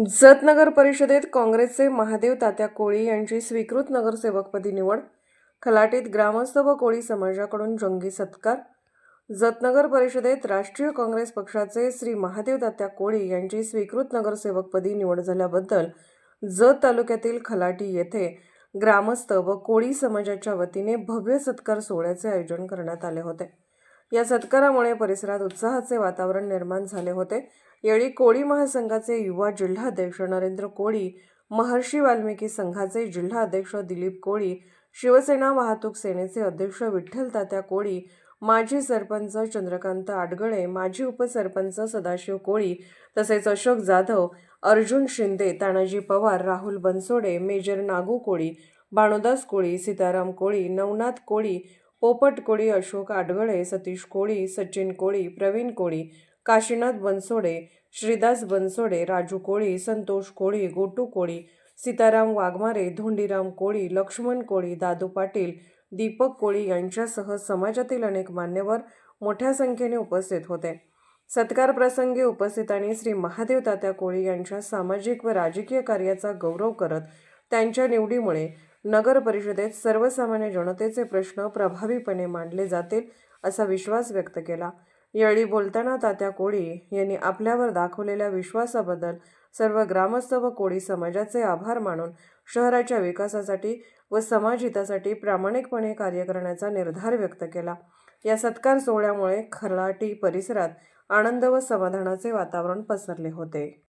जत नगर परिषदेत काँग्रेसचे महादेव तात्या कोळी यांची स्वीकृत नगरसेवकपदी निवड. खलाटीत ग्रामस्थ व कोळी समाजाकडून जंगी सत्कार. जतनगर परिषदेत राष्ट्रीय काँग्रेस पक्षाचे श्री महादेव तात्या कोळी यांची स्वीकृत नगरसेवकपदी निवड झाल्याबद्दल जत तालुक्यातील खलाटी येथे ग्रामस्थ व कोळी समाजाच्या वतीने भव्य सत्कार सोहळ्याचे आयोजन करण्यात आले होते. या सत्कारामुळे परिसरात उत्साहाचे वातावरण निर्माण झाले होते. यावेळी कोळी महासंघाचे युवा जिल्हाध्यक्ष नरेंद्र कोळी महर्षी वाल्मिकी संघाचे जिल्हाध्यक्ष दिलीप कोळी शिवसेना वाहतूक सेनेचे अध्यक्ष विठ्ठल तात्या कोळी माजी सरपंच चंद्रकांत आडगळे माजी उपसरपंच सदाशिव कोळी तसेच अशोक जाधव अर्जुन शिंदे तानाजी पवार राहुल बनसोडे मेजर नागू कोळी बाणोदास कोळी सीताराम कोळी नवनाथ कोळी पोपट कोळी अशोक आडगळे सतीश कोळी सचिन कोळी प्रवीण कोळी काशीनाथ बनसोडे श्रीदास बनसोडे राजू कोळी संतोष कोळी गोटू कोळी सीताराम वाघमारे धोंडीराम कोळी लक्ष्मण कोळी दादू पाटील दीपक कोळी यांच्यासह समाजातील अनेक मान्यवर मोठ्या संख्येने उपस्थित होते. सत्कार प्रसंगी उपस्थितांनी श्री महादेव तात्या कोळी यांच्या सामाजिक व राजकीय कार्याचा गौरव करत त्यांच्या निवडीमुळे नगर परिषदेत सर्वसामान्य जनतेचे प्रश्न प्रभावीपणे मांडले जातील असा विश्वास व्यक्त केला. यावेळी बोलताना तात्या कोळी यांनी आपल्यावर दाखवलेल्या विश्वासाबद्दल सर्व ग्रामस्थ व कोळी समाजाचे आभार मानून शहराच्या विकासासाठी व समाजहितासाठी प्रामाणिकपणे कार्य करण्याचा निर्धार व्यक्त केला. या सत्कार सोहळ्यामुळे खरलाटी परिसरात आनंद व समाधानाचे वातावरण पसरले होते.